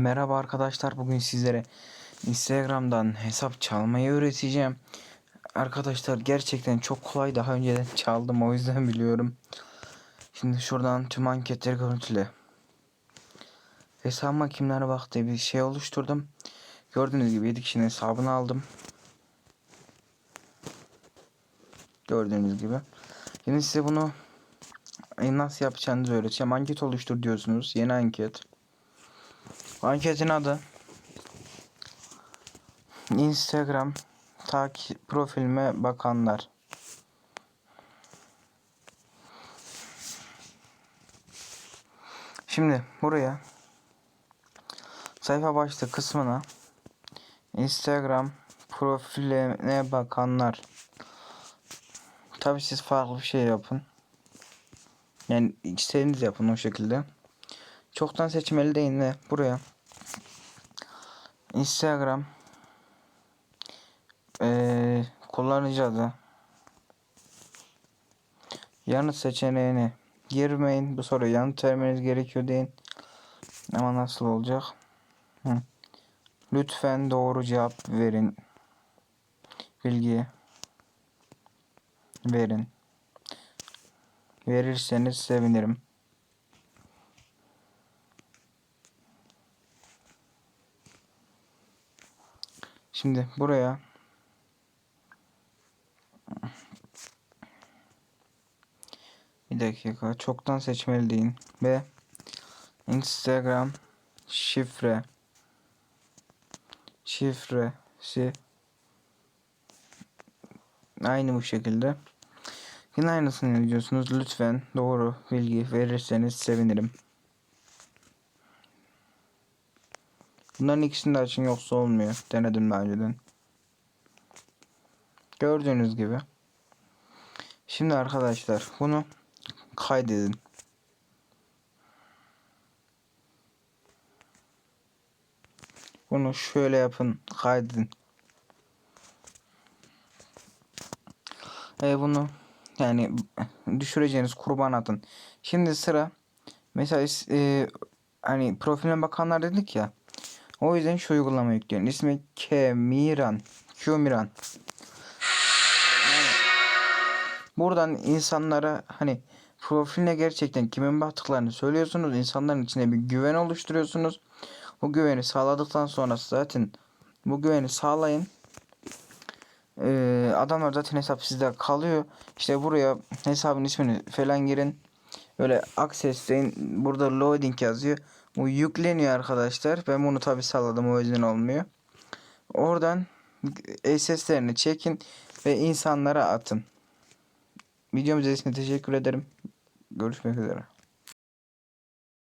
Merhaba arkadaşlar bugün sizlere Instagram'dan hesap çalmayı öğreteceğim. Arkadaşlar gerçekten çok kolay daha önceden çaldım o yüzden biliyorum. Şimdi şuradan tüm anketleri görüntüle. Hesabıma kimler bak diye bir şey oluşturdum. Gördüğünüz gibi 7 kişinin hesabını aldım. Gördüğünüz gibi. Şimdi size bunu nasıl yapacağınızı öğreteceğim. Anket oluştur diyorsunuz. Yeni anket. Anketin adı Instagram takip profilime bakanlar. Şimdi buraya sayfa başlığı kısmına Instagram profiline bakanlar. Tabi siz farklı bir şey yapın. Yani istediğiniz yapın o şekilde. Çoktan seçmeli değil de buraya Instagram ee, kullanıcı adı yanıt seçeneğini girmeyin. Bu soruya yanıt vermeniz gerekiyor deyin. Ama nasıl olacak? Hı. Lütfen doğru cevap verin. Bilgi verin. Verirseniz sevinirim. Şimdi buraya bir dakika çoktan seçmeli ve Instagram şifre şifresi aynı bu şekilde. Yine aynısını yazıyorsunuz. Lütfen doğru bilgi verirseniz sevinirim. Bunların ikisini de açın yoksa olmuyor. Denedim daha önceden. Gördüğünüz gibi. Şimdi arkadaşlar bunu kaydedin. Bunu şöyle yapın. Kaydedin. E bunu yani düşüreceğiniz kurban atın. Şimdi sıra mesela e, hani profiline bakanlar dedik ya. O yüzden şu uygulama yükleyin. İsmi Kemiran. Qmiran. Buradan insanlara hani profiline gerçekten kimin baktıklarını söylüyorsunuz. İnsanların içine bir güven oluşturuyorsunuz. Bu güveni sağladıktan sonra zaten bu güveni sağlayın. Ee, adamlar zaten hesap sizde kalıyor. İşte buraya hesabın ismini falan girin. Böyle access. Burada loading yazıyor. Bu yükleniyor arkadaşlar. Ben bunu tabi salladım o yüzden olmuyor. Oradan SS'lerini çekin ve insanlara atın. Videomu izlediğiniz için teşekkür ederim. Görüşmek üzere.